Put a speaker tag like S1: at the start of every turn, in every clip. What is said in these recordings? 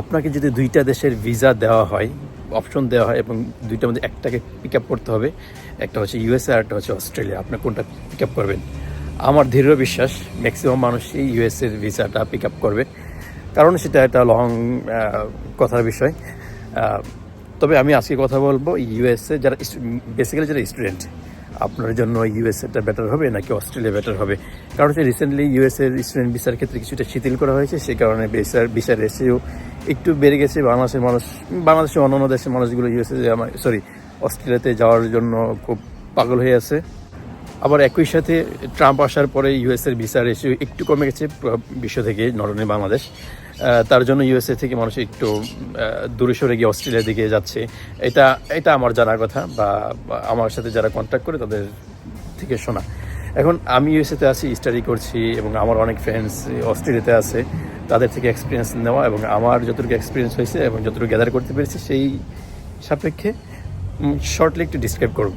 S1: আপনাকে যদি দুইটা দেশের ভিসা দেওয়া হয়, অপশন দেওয়া হয় এবং দুইটার মধ্যে একটাকে পিক আপ করতে হবে, একটা হচ্ছে ইউএসএ আর একটা হচ্ছে অস্ট্রেলিয়া, আপনি কোনটা পিক আপ করবেন? আমার দৃঢ় বিশ্বাস ম্যাক্সিমাম মানুষই ইউএসএর ভিসাটা পিক আপ করবে। কারণ সেটা একটা লং কথার বিষয়। তবে আমি আজকে কথা বলব ইউএসএ যারা বেসিক্যালি যারা স্টুডেন্ট আপনার জন্য ইউএসএটা বেটার হবে নাকি অস্ট্রেলিয়া বেটার হবে? কারণ হচ্ছে রিসেন্টলি ইউএসএ স্টুডেন্ট ভিসার ক্ষেত্রে কিছুটা শিথিল করা হয়েছে সেই কারণে ভিসার ভিসার রেসিও একটু বেড়ে গেছে। বাংলাদেশের মানুষ, বাংলাদেশের অন্যান্য দেশের মানুষগুলো ইউএসএ সরি অস্ট্রেলিয়াতে যাওয়ার জন্য খুব পাগল হয়ে আছে। আবার একই সাথে ট্রাম্প আসার পরে ইউএসের ভিসা রেশিও একটু কমে গেছে বিশ্ব থেকে, নরনে বাংলাদেশ। তার জন্য ইউএসএ থেকে মানুষ একটু দূরে সরে গিয়ে অস্ট্রেলিয়ার দিকে যাচ্ছে। এটা এটা আমার জানার কথা বা আমার সাথে যারা কন্ট্যাক্ট করে তাদের থেকে শোনা। এখন আমি ইউএসএতে আছি স্টাডি করছি এবং আমার অনেক ফ্রেন্ডস অস্ট্রেলিয়াতে আছে। তাদের থেকে এক্সপিরিয়েন্স নেওয়া এবং আমার যতটুকু এক্সপিরিয়েন্স হয়েছে এবং যতটুকু গ্যাদার করতে পেরেছি সেই সাপেক্ষে শর্টলি একটু ডিসক্রাইব করব।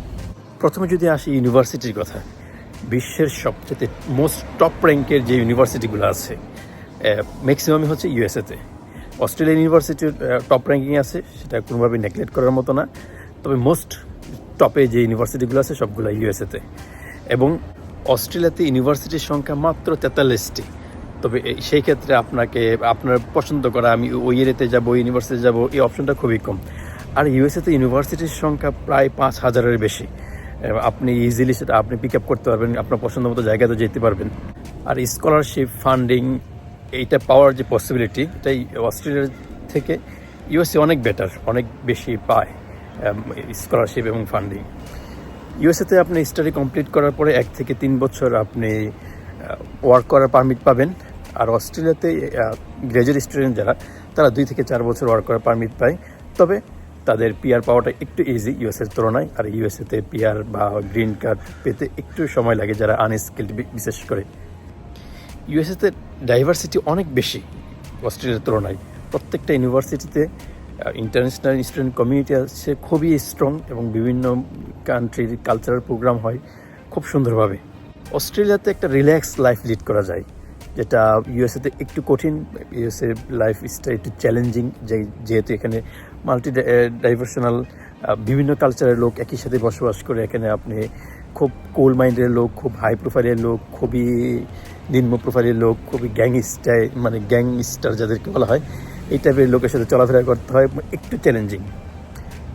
S1: প্রথমে যদি আসি ইউনিভার্সিটির কথা, বিশ্বের সবচেয়ে মোস্ট টপ র্যাঙ্কের যে ইউনিভার্সিটিগুলো আছে ম্যাক্সিমামই হচ্ছে ইউএসএতে অস্ট্রেলিয়ান ইউনিভার্সিটির টপ র্যাঙ্কিং আছে, সেটা কোনোভাবে নেগলেক্ট করার মতো না। তবে মোস্ট টপে যে ইউনিভার্সিটিগুলো আছে সবগুলো ইউএসএতে এবং অস্ট্রেলিয়াতে ইউনিভার্সিটির সংখ্যা মাত্র তেতাল্লিশটি। তবে সেই ক্ষেত্রে আপনাকে, আপনার পছন্দ করা আমি ওই এরিয়াতে যাব ইউনিভার্সিটি যাব, এই অপশনটা খুবই কম। আর ইউএসএতে ইউনিভার্সিটির সংখ্যা প্রায় পাঁচ হাজারের বেশি। আপনি ইজিলি সেটা, আপনি পিক আপ করতে পারবেন, আপনার পছন্দ মতো জায়গাতে যেতে পারবেন। আর স্কলারশিপ ফান্ডিং এইটা পাওয়ার যে পসিবিলিটি এটাই অস্ট্রেলিয়ার থেকে ইউএসএ অনেক বেটার অনেক বেশি পায় স্কলারশিপ এবং ফান্ডিং ইউএসএতে আপনি স্টাডি কমপ্লিট করার পরে এক থেকে তিন বছর আপনি ওয়ার্ক করার পারমিট পাবেন। আর অস্ট্রেলিয়াতে গ্র্যাজুয়েট স্টুডেন্ট যারা, তারা দুই থেকে চার বছর ওয়ার্ক করার পারমিট পায়। তবে তাদের পিআর পাওয়াটা একটু ইজি ইউএসএর তুলনায়। আর ইউএসএতে পিআর বা গ্রিন কার্ড পেতে একটু সময় লাগে যারা আনস্কিল্ড বিশেষ করে। ইউএসএতে ডাইভার্সিটি অনেক বেশি অস্ট্রেলিয়ার তুলনায়। প্রত্যেকটা ইউনিভার্সিটিতে ইন্টারন্যাশনাল স্টুডেন্ট কমিউনিটি আছে, খুবই স্ট্রং এবং বিভিন্ন কান্ট্রির কালচারাল প্রোগ্রাম হয়, খুব সুন্দরভাবে। অস্ট্রেলিয়াতে একটা রিল্যাক্স লাইফ লিড করা যায়, যেটা ইউএসএতে একটু কঠিন ইউএসএ লাইফ স্টাইল একটু চ্যালেঞ্জিং যেহেতু এখানে মাল্টি ডাইভার্সনাল বিভিন্ন কালচারের লোক একই সাথে বসবাস করে, এখানে আপনি খুব কোল মাইন্ডের লোক, খুব হাই প্রোফাইলের লোক, খুবই নিম্ন প্রোফাইলের লোক, খুবই গ্যাং স্টাইল মানে গ্যাং স্টার যাদেরকে বলা হয়। এই টাইপের লোকের সাথে চলাফেরা করতে হয়, একটু চ্যালেঞ্জিং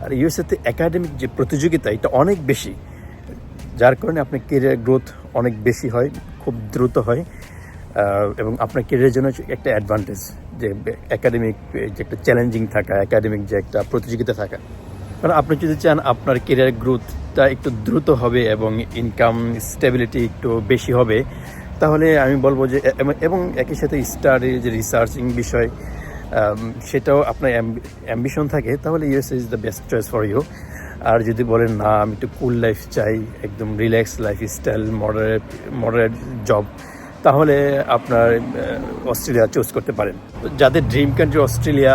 S1: আর ইউএসএতে একাডেমিক যে প্রতিযোগিতা, এটা অনেক বেশি। যার কারণে আপনার কেরিয়ার গ্রোথ অনেক বেশি হয়, খুব দ্রুত হয় এবং আপনার কেরিয়ারের জন্য একটা অ্যাডভান্টেজ যে একাডেমিক যে একটা চ্যালেঞ্জিং থাকা একাডেমিক যে একটা প্রতিযোগিতা থাকা। কারণ আপনি যদি চান আপনার কেরিয়ার গ্রোথটা একটু দ্রুত হবে এবং ইনকাম স্টেবিলিটি একটু বেশি হবে, তাহলে আমি বলব যে, এবং- একই সাথে স্টাডি যে রিসার্চিং বিষয় সেটাও আপনার অ্যাম্বিশন থাকে, তাহলে USA is the best choice for you আর যদি বলেন, না, আমি একটু কুল লাইফ চাই, একদম relax lifestyle moderate moderate job তাহলে আপনার অস্ট্রেলিয়া চুজ করতে পারেন। যাদের ড্রিম কান্ট্রি অস্ট্রেলিয়া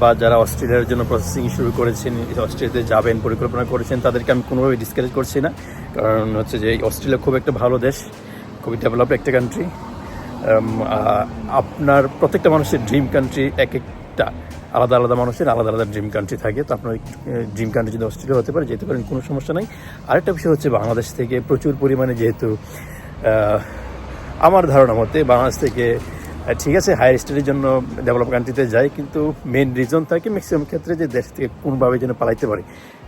S1: বা যারা অস্ট্রেলিয়ার জন্য প্রসেসিং শুরু করেছেন, অস্ট্রেলিয়াতে যাবেন পরিকল্পনা করেছেন, তাদেরকে আমি কোনোভাবে ডিসকারেজ করছি না। কারণ হচ্ছে যে অস্ট্রেলিয়া খুব একটা ভালো দেশ, খুবই ডেভেলপ একটা কান্ট্রি আপনার প্রত্যেকটা মানুষের ড্রিম কান্ট্রি এক একটা। আলাদা আলাদা মানুষের আলাদা আলাদা ড্রিম কান্ট্রি থাকে। তো আপনার ড্রিম কান্ট্রি যদি অস্ট্রেলিয়া হতে পারে, যেতে পারেন, কোনো সমস্যা নাই। আরেকটা বিষয় হচ্ছে বাংলাদেশ থেকে প্রচুর পরিমাণে যেহেতু আমার ধারণা মতে বাংলাদেশ থেকে ঠিক আছে হায়ার স্টাডির জন্য ডেভেলপ কান্ট্রিতে যায় কিন্তু মেন রিজন থাকে ম্যাক্সিমাম ক্ষেত্রে যে দেশ থেকে কোনোভাবে যেন পালাইতে পারে।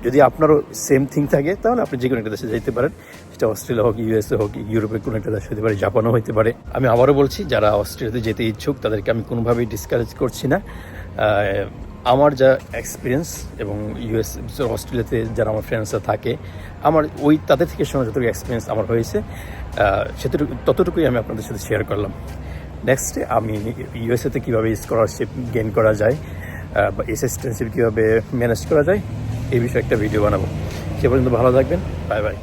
S1: যদি আপনারও সেম থিং থাকে, তাহলে আপনি যে কোনো একটা দেশে যেতে পারেন। সেটা অস্ট্রেলিয়া হোক, ইউএসএ হোক, ইউরোপের কোনো একটা দেশ হতে পারে, জাপানও হতে পারে। আমি আবারও বলছি, যারা অস্ট্রেলিয়াতে যেতে ইচ্ছুক, তাদেরকে আমি কোনোভাবেই ডিসকারেজ করছি না। আমার যা এক্সপিরিয়েন্স এবং ইউএস অস্ট্রেলিয়াতে যারা আমার ফ্রেন্ডসরা থাকে, আমার ওই তাদের থেকে শোনা যতটুকু এক্সপিরিয়েন্স আমার হয়েছে সেটুকু ততটুকুই আমি আপনাদের সাথে শেয়ার করলাম। নেক্সটে আমি ইউএসএতে কীভাবে স্কলারশিপ গেইন করা যায় বা এসিস্টেন্সিপ কীভাবে ম্যানেজ করা যায়, এই বিষয়ে একটা ভিডিও বানাবো। সে পর্যন্ত ভালো থাকবেন বাই বাই